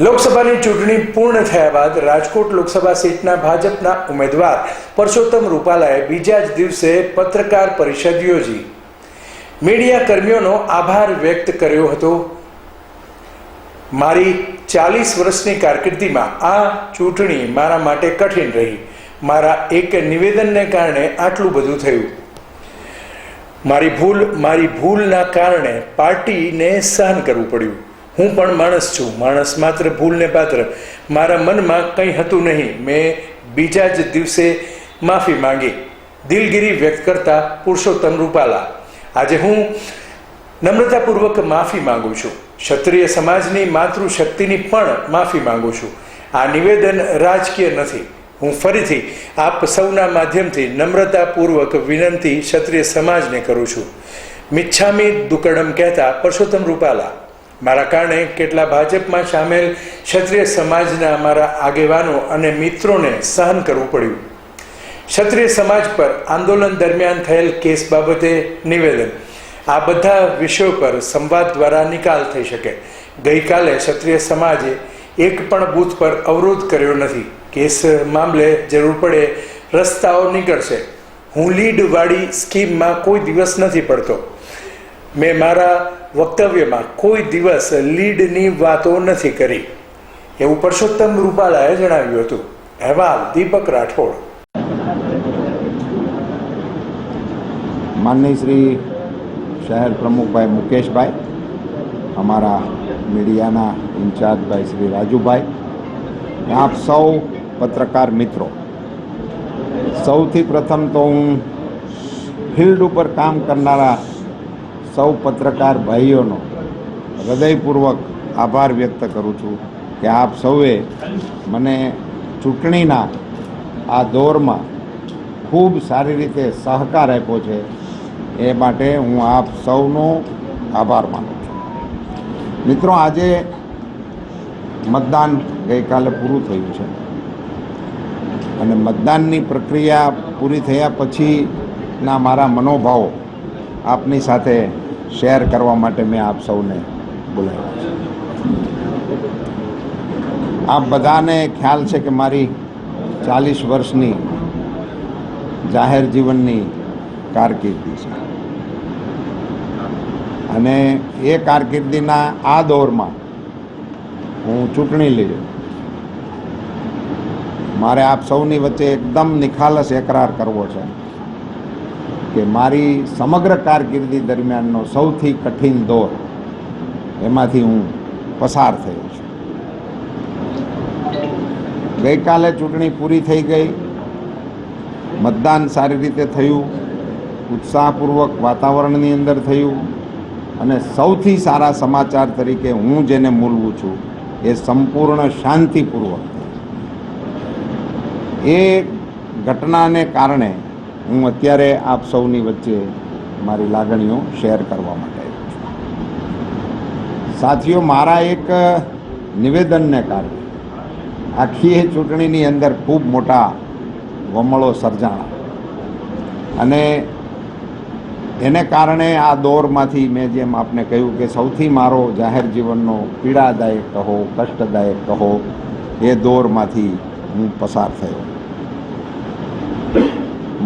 લોકસભાની ચૂંટણી પૂર્ણ થયા બાદ રાજકોટ લોકસભા સીટના ભાજપના ઉમેદવાર પરસોત્તમ રૂપાલાએ બીજા જ દિવસે પત્રકાર પરિષદ યોજી. મીડિયા કર્મીઓનો આભાર વ્યક્ત કર્યો હતો. મારી ચાલીસ વર્ષની કારકિર્દીમાં આ ચૂંટણી મારા માટે કઠિન રહી. મારા એક નિવેદનને કારણે આટલું બધું થયું. મારી ભૂલ, મારી ભૂલના કારણે પાર્ટીને સહન કરવું પડ્યું. હું પણ માણસ છું. માણસ માત્ર ભૂલને પાત્ર. મારા મનમાં કંઈ હતું નહીં. મેં બીજા જ દિવસે માફી માંગી. દિલગીરી વ્યક્ત કરતા પુરુષોત્તમ રૂપાલા. આજે હું નમ્રતાપૂર્વક માફી માંગુ છું. ક્ષત્રિય સમાજની માતૃશક્તિની પણ માફી માંગુ છું. આ નિવેદન રાજકીય નથી. હું ફરીથી આપ સૌના માધ્યમથી નમ્રતાપૂર્વક વિનંતી ક્ષત્રિય સમાજને કરું છું. મિચ્છામી દુકડમ કહેતા પરસોત્તમ રૂપાલા મારા કારણે કેટલા ભાજપમાં સામેલ ક્ષત્રિય સમાજના મારા આગેવાનો અને મિત્રોને સહન કરવું પડ્યું. ક્ષત્રિય સમાજ પર આંદોલન દરમિયાન થયેલ કેસ બાબતે નિવેદન. આ બધા વિષયો પર સંવાદ દ્વારા નિકાલ થઈ શકે. ગઈકાલે ક્ષત્રિય સમાજે એક પણ બૂથ પર અવરોધ કર્યો નથી. કેસ મામલે જરૂર પડે રસ્તાઓ નીકળશે. હું લીડવાળી સ્કીમમાં કોઈ દિવસ નથી પડતો. મેં મારા વક્તવ્યમાં કોઈ દિવસ લીડની વાતો નથી કરી. એવું પરસોત્તમ રૂપાલાએ જણાવ્યું હતું. અહેવાલ દીપક રાઠોડ. માનનીય શ્રી શહેર પ્રમુખભાઈ મુકેશભાઈ, અમારા મીડિયાના ઇન્ચાર્જભાઈ શ્રી રાજુભાઈ આપ સૌ પત્રકાર મિત્રો. સૌથી પ્રથમ તો હું ફિલ્ડ ઉપર કામ કરનારા સૌ પત્રકાર ભાઈઓનો હૃદયપૂર્વક આભાર વ્યક્ત કરું છું કે આપ સૌએ મને ચૂંટણીના આ દોરમાં ખૂબ સારી રીતે સહકાર આપ્યો છે. એ માટે હું આપ સૌનો આભાર માનું છું. મિત્રો, આજે મતદાન ગઈકાલે પૂરું થયું છે. અને મતદાનની પ્રક્રિયા પૂરી થયા પછીના મારા મનોભાવો આપની સાથે શેર કરવા માટે મેં આપ સૌને બોલાવ્યા છે. આપ બધાને ખ્યાલ છે કે મારી ચાલીસ વર્ષની જાહેર જીવનની કારકિર્દી છે. અને એ કારકિર્દીના આ દોરમાં હું ચૂંટણી લઈ મારે આપ સૌની વચ્ચે એકદમ નિખાલસ એકરાર કરવો છે. કે મારી સમગ્ર કારકિર્દી દરમિયાનનો સૌથી કઠિન દોર એમાંથી હું પસાર થયો છું. ગઈકાલે ચૂંટણી પૂરી થઈ ગઈ. મતદાન સારી રીતે થયું. ઉત્સાહપૂર્વક વાતાવરણની અંદર થયું. અને સૌથી સારા સમાચાર તરીકે હું જેને મૂલવું છું એ સંપૂર્ણ શાંતિપૂર્વક. એ ઘટનાને કારણે હું અત્યારે આપ સૌની વચ્ચે મારી લાગણીઓ શેર કરવા માટે આવ્યો સાથીઓ, મારા એક નિવેદનને કારણે આખી એ ચૂંટણીની અંદર ખૂબ મોટા વમળો સર્જાણા. અને એને કારણે આ દોરમાંથી મેં જેમ આપને કહ્યું કે સૌથી મારો જાહેર જીવનનો પીડાદાયક કહો, કષ્ટદાયક કહો, એ દોરમાંથી હું પસાર થયો.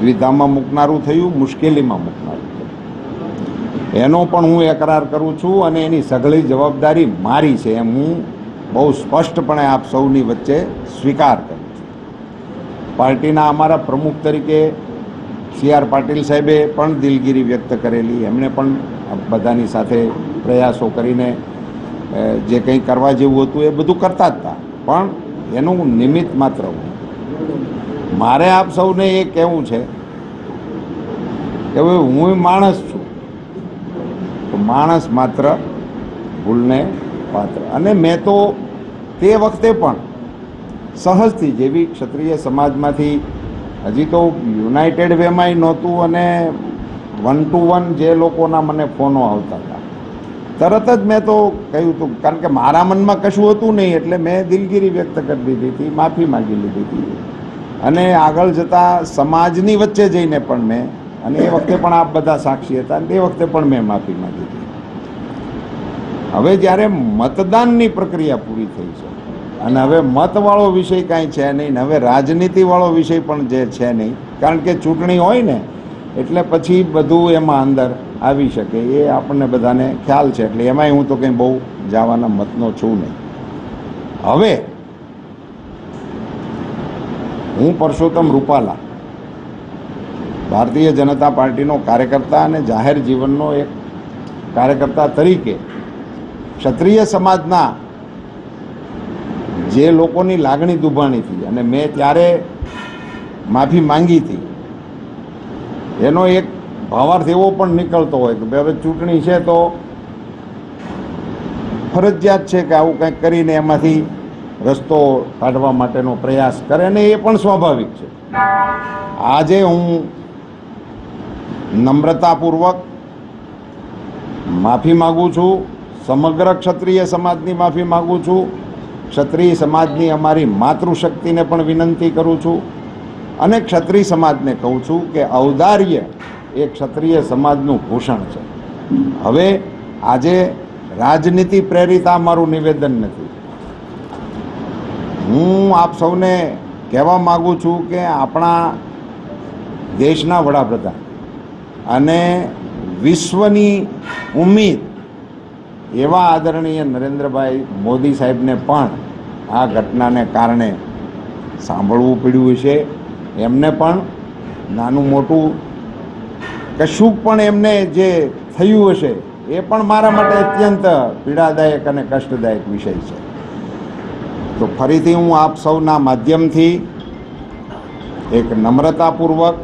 દ્વિધામાં મૂકનારું થયું, મુશ્કેલીમાં મૂકનારું થયું. એનો પણ હું એકરાર કરું છું અને એની સઘળી જવાબદારી મારી છે એમ હું બહુ સ્પષ્ટપણે આપ સૌની વચ્ચે સ્વીકાર કરું છું. પાર્ટીના અમારા પ્રમુખ તરીકે સી આર પાટીલ સાહેબે પણ દિલગીરી વ્યક્ત કરેલી. એમણે પણ બધાની સાથે પ્રયાસો કરીને જે કંઈ કરવા જેવું હતું એ બધું કરતા જ હતા. પણ એનું નિમિત્ત માત્ર હું. મારે આપ સૌને એ કહેવું છે કે હવે હું માણસ છું. તો માણસ માત્ર, ભૂલને પાત્ર અને મેં તો તે વખતે પણ સહજથી જેવી ક્ષત્રિય સમાજમાંથી હજી તો યુનાઇટેડ વેમાંય નહોતું અને વન ટુ વન જે લોકોના મને ફોનો આવતા હતા. તરત જ મેં તો કહ્યું હતું કારણ કે મારા મનમાં કશું હતું નહીં એટલે મેં દિલગીરી વ્યક્ત કરી દીધી હતી, માફી માગી લીધી હતી. અને આગળ જતાં સમાજની વચ્ચે જઈને પણ મેં, અને એ વખતે પણ આપ બધા સાક્ષી હતા, અને એ વખતે પણ મેં માફી માગી હતી. હવે જ્યારે મતદાનની પ્રક્રિયા પૂરી થઈ છે, અને હવે મતવાળો વિષય કાંઈ છે નહીં હવે રાજનીતિવાળો વિષય પણ જે છે નહીં, કારણ કે ચૂંટણી હોય ને, એટલે પછી બધું એમાં અંદર આવી શકે, એ આપણને બધાને ખ્યાલ છે, એટલે એમાંય હું તો કંઈ બહુ જવાના મતનો છું નહીં. હવે હું પરસોત્તમ રૂપાલા, ભારતીય જનતા પાર્ટીનો કાર્યકર્તા અને જાહેર જીવનનો એક કાર્યકર્તા તરીકે ક્ષત્રિય સમાજના જે લોકોની લાગણી દુભાણી હતી અને મેં ત્યારે માફી માંગી હતી, એનો એક ભાવાર્થ એવો પણ નીકળતો હોય કે હવે ચૂંટણી છે તો ફરજિયાત છે કે આવું કંઈક કરીને એમાંથી રસ્તો કાઢવા માટેનો પ્રયાસ કરે અને એ પણ સ્વાભાવિક છે. આજે હું નમ્રતાપૂર્વક માફી માગું છું, સમગ્ર ક્ષત્રિય સમાજની માફી માગું છું, ક્ષત્રિય સમાજની અમારી માતૃશક્તિને પણ વિનંતી કરું છું અને ક્ષત્રિય સમાજને કહું છું કે ઔદાર્ય એ ક્ષત્રિય સમાજનું ભૂષણ છે. હવે આજે રાજનીતિ પ્રેરિત આ મારું નિવેદન નથી. હું આપ સૌને કહેવા માગું છું કે આપણા દેશના વડાપ્રધાન અને વિશ્વની ઉમ્મીદ એવા આદરણીય નરેન્દ્રભાઈ મોદી સાહેબને પણ આ ઘટનાને કારણે સાંભળવું પડ્યું છે એમને પણ નાનું મોટું કશું પણ એમને જે થયું હશે એ પણ મારા માટે અત્યંત પીડાદાયક અને કષ્ટદાયક વિષય છે. તો ફરીથી હું આપ સૌના માધ્યમથી એક નમ્રતાપૂર્વક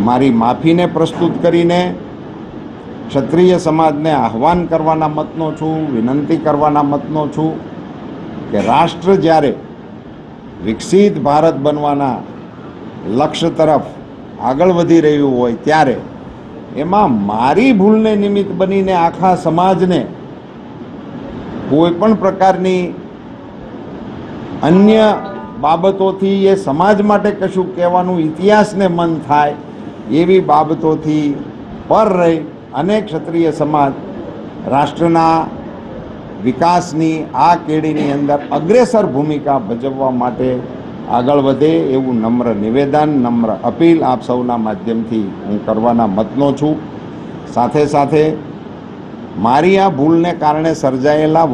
મારી માફીને પ્રસ્તુત કરીને ક્ષત્રિય સમાજને આહ્વાન કરવાના મતનો છું, વિનંતી કરવાના મતનો છું કે રાષ્ટ્ર જ્યારે વિકસિત ભારત બનવાના લક્ષ્ય તરફ આગળ વધી રહ્યું હોય ત્યારે એમાં મારી ભૂલને નિમિત્ત બનીને આખા સમાજને કોઈ પણ પ્રકારની અન્ય બાબતોથી એ સમાજ માટે કશું કહેવાનું ઇતિહાસને મન થાય એવી બાબતોથી પર રહી અને ક્ષત્રિય સમાજ રાષ્ટ્રના વિકાસની, આ કેડીની અંદર અગ્રેસર ભૂમિકા ભજવવા માટે આગળ વધે એવું નમ્ર નિવેદન, નમ્ર અપીલ આપ સૌના માધ્યમથી હું કરવાના મતનો છું. સાથે સાથે મારી આ ભૂલને કારણે સર્જાયેલા